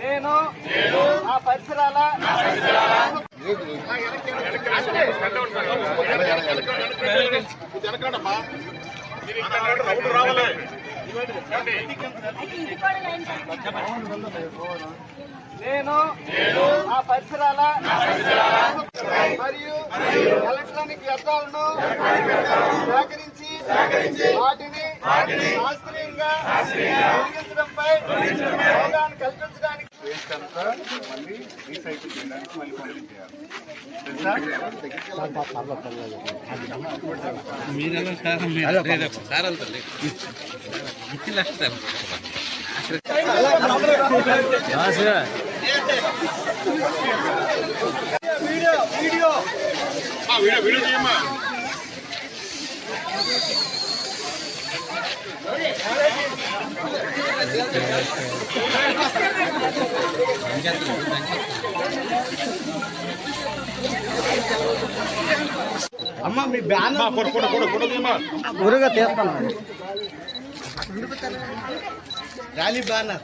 నేను ఆ పరిసరాల వెనకాడమ్మా రౌండ్ రావాలి నేను ఆ పరిసరాల మరియు ఎలక్ట్రానిక్ వ్యర్థాలను సేకరించి వాటిని శాస్త్రీయంగా తొలగించడంపై అవగాహన కల్పించడానికి వేస్ట్ అంతా మళ్ళీ రీసైకిల్ చేయడానికి మళ్ళీ పంపించేయాలి మీరెలా సార్? అమ్మ మీ banner photo photo photo photo తీయమ్మా గురుగా తీస్తాను ర్యాలీ బ్యానర్